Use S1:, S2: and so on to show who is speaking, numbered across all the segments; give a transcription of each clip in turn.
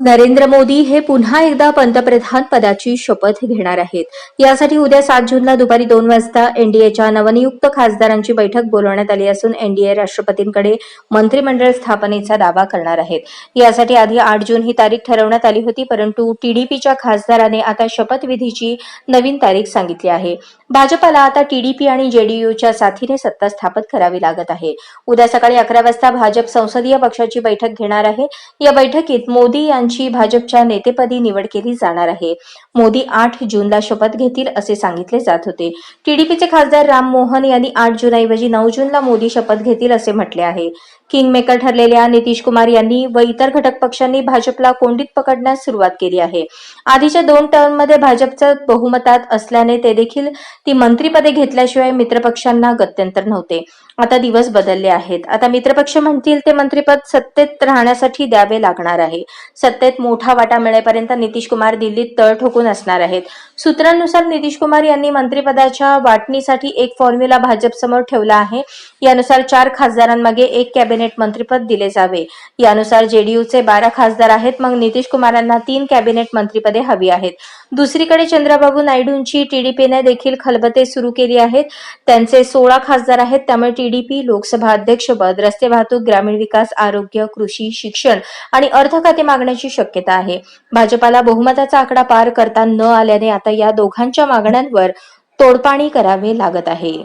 S1: नरेंद्र मोदी हे पुन्हा एकदा पंतप्रधान पदाची शपथ घेणार आहेत. यासाठी उद्या सात जूनला दुपारी दोन वाजता एनडीएच्या नवनियुक्त खासदारांची बैठक बोलवण्यात आली असून एनडीए राष्ट्रपतींकडे मंत्रिमंडळ स्थापनेचा दावा करणार आहेत. यासाठी आधी आठ जून ही तारीख ठरवण्यात आली होती परंतु टीडीपीच्या खासदाराने आता शपथविधीची नवीन तारीख सांगितली आहे. भाजपाला आता टीडीपी आणि जेडीयूच्या साथीने सत्ता स्थापित करावी लागत आहे. उद्या सकाळी अकरा वाजता भाजप संसदीय पक्षाची बैठक घेणार आहे. या बैठकीत मोदी यांची भाजपच्या नेतेपदी निवड केली जाणार आहे. मोदी आठ जूनला शपथ घेतील असे सांगितले जात होते. टीडीपीचे खासदार राम मोहन यांनी आठ जूनऐवजी नऊ जूनला मोदी शपथ घेतील असे म्हटले आहे. किंगमेकर ठरलेल्या नितीश कुमार यांनी व इतर घटक पक्षांनी भाजपला कोंडीत पकडण्यास सुरुवात केली आहे. आधीच्या दोन टर्ममध्ये भाजपचं बहुमतात असल्याने ते देखील ती मंत्रीपदे घेतल्याशिवाय मित्रपक्षांना गत्यंतर नव्हते. आता दिवस बदलले आहेत. आता मित्रपक्ष म्हणतील ते मंत्रीपद सत्तेत राहण्यासाठी द्यावे लागणार आहे. सत्तेत मोठा वाटा मिळेपर्यंत नितीश कुमार दिल्लीत तळ ठोकून असणार आहेत. सूत्रांनुसार नितीश कुमार यांनी मंत्रिपदाच्या वाटणीसाठी एक फॉर्म्युला भाजपसमोर ठेवला आहे. यानुसार चार खासदारांमागे एक कॅबिनेट मंत्रिपद दिले जावे. यानुसार जेडीयूचे बारा खासदार आहेत. मग नितीश कुमारांना तीन कॅबिनेट मंत्रिपदे हवी आहेत. दुसरीकडे चंद्रबाबू नायडूंची टीडीपीने देखील खलबते सुरू केली आहेत. त्यांचे सोळा खासदार आहेत. त्यामुळे टीडीपी लोकसभा अध्यक्षपद रस्ते वाहतूक ग्रामीण विकास आरोग्य कृषी शिक्षण आणि अर्थ खाते मागण्याची शक्यता आहे. भाजपाला बहुमताचा आकडा पार करता न आल्याने आता या दोघांच्या मागण्यांवर तोडपाणी करावे लागत आहे.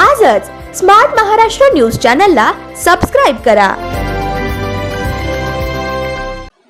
S2: आजच स्मार्ट महाराष्ट्र न्यूज चॅनलला सबस्क्राईब करा.